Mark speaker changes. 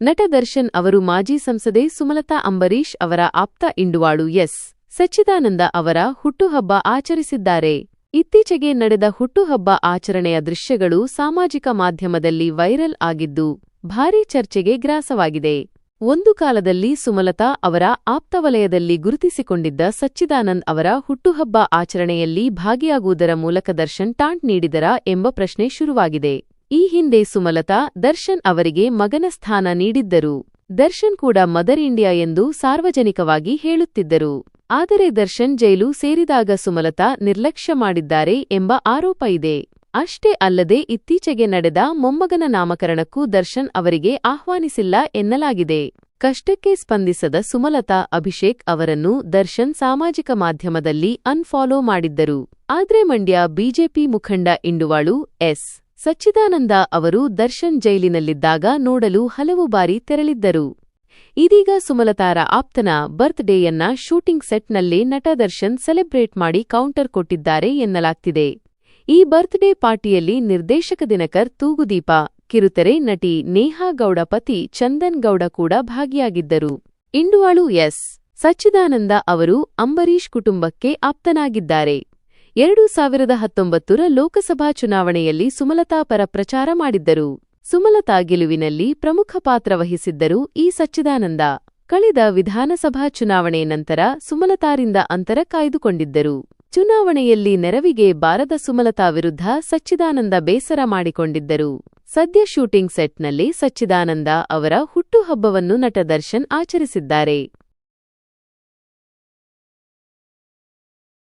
Speaker 1: ನಟ ದರ್ಶನ್ ಅವರು ಮಾಜಿ ಸಂಸದೆ ಸುಮಲತಾ ಅಂಬರೀಶ್ ಅವರ ಆಪ್ತ ಇಂಡುವಾಳು ಎಸ್. ಸಚ್ಚಿದಾನಂದ ಅವರ ಹುಟ್ಟುಹಬ್ಬ ಆಚರಿಸಿದ್ದಾರೆ. ಇತ್ತೀಚೆಗೆ ನಡೆದ ಹುಟ್ಟುಹಬ್ಬ ಆಚರಣೆಯ ದೃಶ್ಯಗಳು ಸಾಮಾಜಿಕ ಮಾಧ್ಯಮದಲ್ಲಿ ವೈರಲ್ ಆಗಿದ್ದು, ಭಾರೀ ಚರ್ಚೆಗೆ ಗ್ರಾಸವಾಗಿದೆ. ಒಂದು ಕಾಲದಲ್ಲಿ ಸುಮಲತಾ ಅವರ ಆಪ್ತವಲಯದಲ್ಲಿ ಗುರುತಿಸಿಕೊಂಡಿದ್ದ ಸಚ್ಚಿದಾನಂದ್ ಅವರ ಹುಟ್ಟುಹಬ್ಬ ಆಚರಣೆಯಲ್ಲಿ ಭಾಗಿಯಾಗುವುದರ ಮೂಲಕ ದರ್ಶನ್ ಟಾಂಟ್ ನೀಡಿದರಾ ಎಂಬ ಪ್ರಶ್ನೆ ಶುರುವಾಗಿದೆ. ಈ ಹಿಂದೆ ಸುಮಲತಾ, ದರ್ಶನ್ ಅವರಿಗೆ ಮಗನ ಸ್ಥಾನ ನೀಡಿದ್ದರು. ದರ್ಶನ್ ಕೂಡ ಮದರ್ ಇಂಡಿಯಾ ಎಂದು ಸಾರ್ವಜನಿಕವಾಗಿ ಹೇಳುತ್ತಿದ್ದರು. ಆದರೆ ದರ್ಶನ್ ಜೈಲು ಸೇರಿದಾಗ ಸುಮಲತಾ ನಿರ್ಲಕ್ಷ್ಯ ಮಾಡಿದ್ದಾರೆ ಎಂಬ ಆರೋಪ ಇದೆ. ಅಷ್ಟೇ ಅಲ್ಲದೆ ಇತ್ತೀಚೆಗೆ ನಡೆದ ಮೊಮ್ಮಗನ ನಾಮಕರಣಕ್ಕೂ ದರ್ಶನ್ ಅವರಿಗೆ ಆಹ್ವಾನಿಸಿಲ್ಲ ಎನ್ನಲಾಗಿದೆ. ಕಷ್ಟಕ್ಕೆ ಸ್ಪಂದಿಸದ ಸುಮಲತಾ, ಅಭಿಷೇಕ್ ಅವರನ್ನು ದರ್ಶನ್ ಸಾಮಾಜಿಕ ಮಾಧ್ಯಮದಲ್ಲಿ ಅನ್ಫಾಲೋ ಮಾಡಿದ್ದರು. ಆದ್ರೆ ಮಂಡ್ಯ ಬಿಜೆಪಿ ಮುಖಂಡ ಇಂಡುವಾಳು ಎಸ್. ಸಚ್ಚಿದಾನಂದ ಅವರು ದರ್ಶನ್ ಜೈಲಿನಲ್ಲಿದ್ದಾಗ ನೋಡಲು ಹಲವು ಬಾರಿ ತೆರಳಿದ್ದರು. ಇದೀಗ ಸುಮಲತಾರ ಆಪ್ತನ ಬರ್ತ್ಡೇಯನ್ನ ಶೂಟಿಂಗ್ ಸೆಟ್ನಲ್ಲೇ ನಟ ದರ್ಶನ್ ಸೆಲೆಬ್ರೇಟ್ ಮಾಡಿ ಕೌಂಟರ್ ಕೊಟ್ಟಿದ್ದಾರೆ ಎನ್ನಲಾಗ್ತಿದೆ. ಈ ಬರ್ತ್ಡೇ ಪಾರ್ಟಿಯಲ್ಲಿ ನಿರ್ದೇಶಕ ದಿನಕರ್ ತೂಗುದೀಪ, ಕಿರುತೆರೆ ನಟಿ ನೇಹಾ ಗೌಡ ಪತಿ ಚಂದನ್ ಗೌಡ ಕೂಡ ಭಾಗಿಯಾಗಿದ್ದರು. ಇಂಡುವಾಳು ಎಸ್. ಸಚ್ಚಿದಾನಂದ ಅವರು ಅಂಬರೀಶ್ ಕುಟುಂಬಕ್ಕೆ ಆಪ್ತನಾಗಿದ್ದಾರೆ. ಎರಡು ಸಾವಿರದ ಹತ್ತೊಂಬತ್ತರ ಲೋಕಸಭಾ ಚುನಾವಣೆಯಲ್ಲಿ ಸುಮಲತಾ ಪರ ಪ್ರಚಾರ ಮಾಡಿದ್ದರು. ಸುಮಲತಾ ಗೆಲುವಿನಲ್ಲಿ ಪ್ರಮುಖ ಪಾತ್ರ ವಹಿಸಿದ್ದರು ಈ ಸಚ್ಚಿದಾನಂದ. ಕಳೆದ ವಿಧಾನಸಭಾ ಚುನಾವಣೆ ನಂತರ ಸುಮಲತಾರಿಂದ ಅಂತರ ಕಾಯ್ದುಕೊಂಡಿದ್ದರು. ಚುನಾವಣೆಯಲ್ಲಿ ನೆರವಿಗೆ ಬಾರದ ಸುಮಲತಾ ವಿರುದ್ಧ ಸಚ್ಚಿದಾನಂದ ಬೇಸರ ಮಾಡಿಕೊಂಡಿದ್ದರು. ಸದ್ಯ ಶೂಟಿಂಗ್ ಸೆಟ್ನಲ್ಲಿ ಸಚ್ಚಿದಾನಂದ ಅವರ ಹುಟ್ಟುಹಬ್ಬವನ್ನು ನಟ ದರ್ಶನ್ ಆಚರಿಸಿದ್ದಾರೆ.